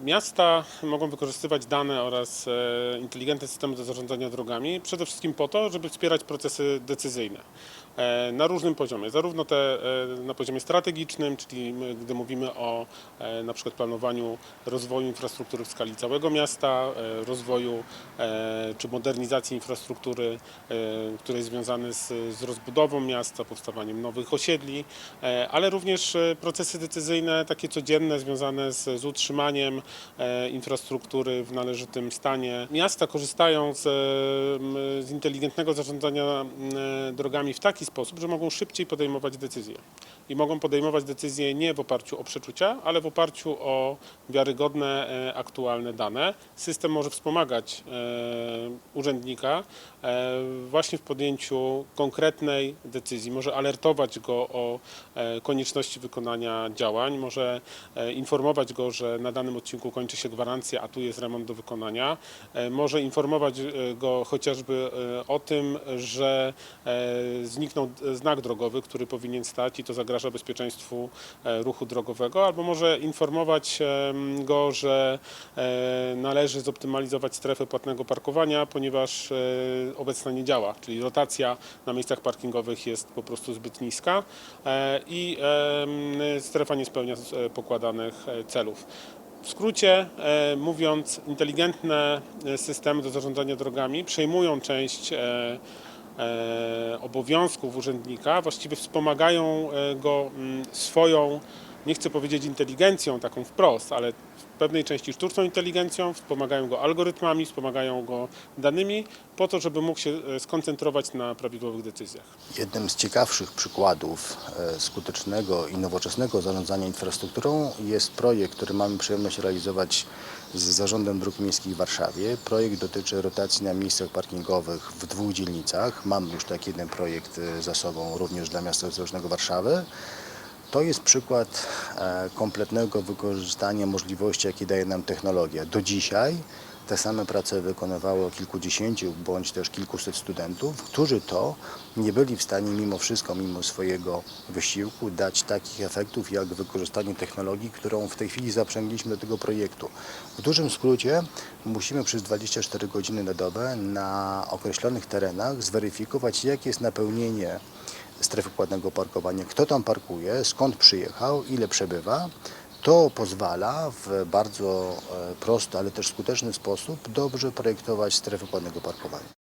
Miasta mogą wykorzystywać dane oraz e, inteligentne systemy do zarządzania drogami przede wszystkim po to, żeby wspierać procesy decyzyjne e, na różnym poziomie, zarówno te e, na poziomie strategicznym, czyli gdy mówimy o na przykład planowaniu rozwoju infrastruktury w skali całego miasta, rozwoju czy modernizacji infrastruktury, który jest związany z, z rozbudową miasta, powstawaniem nowych osiedli, ale również procesy decyzyjne takie codzienne związane z, z utrzymaniem infrastruktury w należytym stanie. Miasta korzystają z, e, z inteligentnego zarządzania e, drogami w taki sposób, że mogą szybciej podejmować decyzje. I mogą podejmować decyzje nie w oparciu o przeczucia, ale w oparciu o wiarygodne, e, aktualne dane. System może wspomagać e, urzędnika e, właśnie w podjęciu konkretnej decyzji. Może alertować go o e, konieczności wykonania działań, może e, informować go, że na danym odcinku kończy się gwarancja, a tu jest remont do wykonania. E, Może informować e, go chociażby e, o tym, że zniknął znak drogowy, który powinien stać i to zagraża bezpieczeństwu ruchu drogowego, albo może informować go, że należy zoptymalizować strefę płatnego parkowania, ponieważ obecna nie działa, czyli rotacja na miejscach parkingowych jest po prostu zbyt niska i strefa nie spełnia pokładanych celów. W skrócie e, mówiąc, inteligentne e, systemy do zarządzania drogami przejmują część e, obowiązków urzędnika, właściwie wspomagają go mm, swoją, nie chcę powiedzieć inteligencją taką wprost, ale w pewnej części sztuczną inteligencją, wspomagają go algorytmami, wspomagają go danymi, po to, żeby mógł się e, skoncentrować na prawidłowych decyzjach. Jednym z ciekawszych przykładów e, skutecznego i nowoczesnego zarządzania infrastrukturą jest projekt, który mamy przyjemność realizować z Zarządem Dróg Miejskich w Warszawie. Projekt dotyczy rotacji na miejscach parkingowych w dwóch dzielnicach. Mamy już taki jeden projekt e, za sobą również dla miasta stołecznego Warszawy. To jest przykład e, kompletnego wykorzystania możliwości, jakie daje nam technologia. Do dzisiaj te same prace wykonywało kilkudziesięciu bądź też kilkuset studentów, którzy to nie byli w stanie mimo wszystko, mimo swojego wysiłku dać takich efektów jak wykorzystanie technologii, którą w tej chwili zaprzęgliśmy do tego projektu. W dużym skrócie musimy przez 24 godziny na dobę na określonych terenach zweryfikować jakie jest napełnienie strefy płatnego parkowania, kto tam parkuje, skąd przyjechał, ile przebywa. To pozwala w bardzo e, prosty, ale też skuteczny sposób dobrze projektować strefy płatnego parkowania.